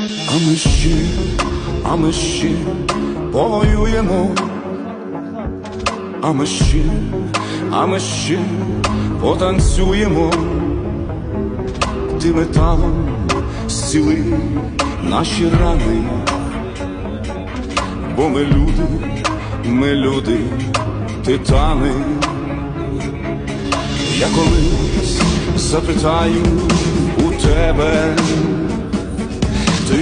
А ми ще, а ми ще повоюємо, а ми ще, а ми ще потанцюємо, ти металом зціли наші рани, бо ми люди, ми люди, титани. Я колись запитаю у тебе,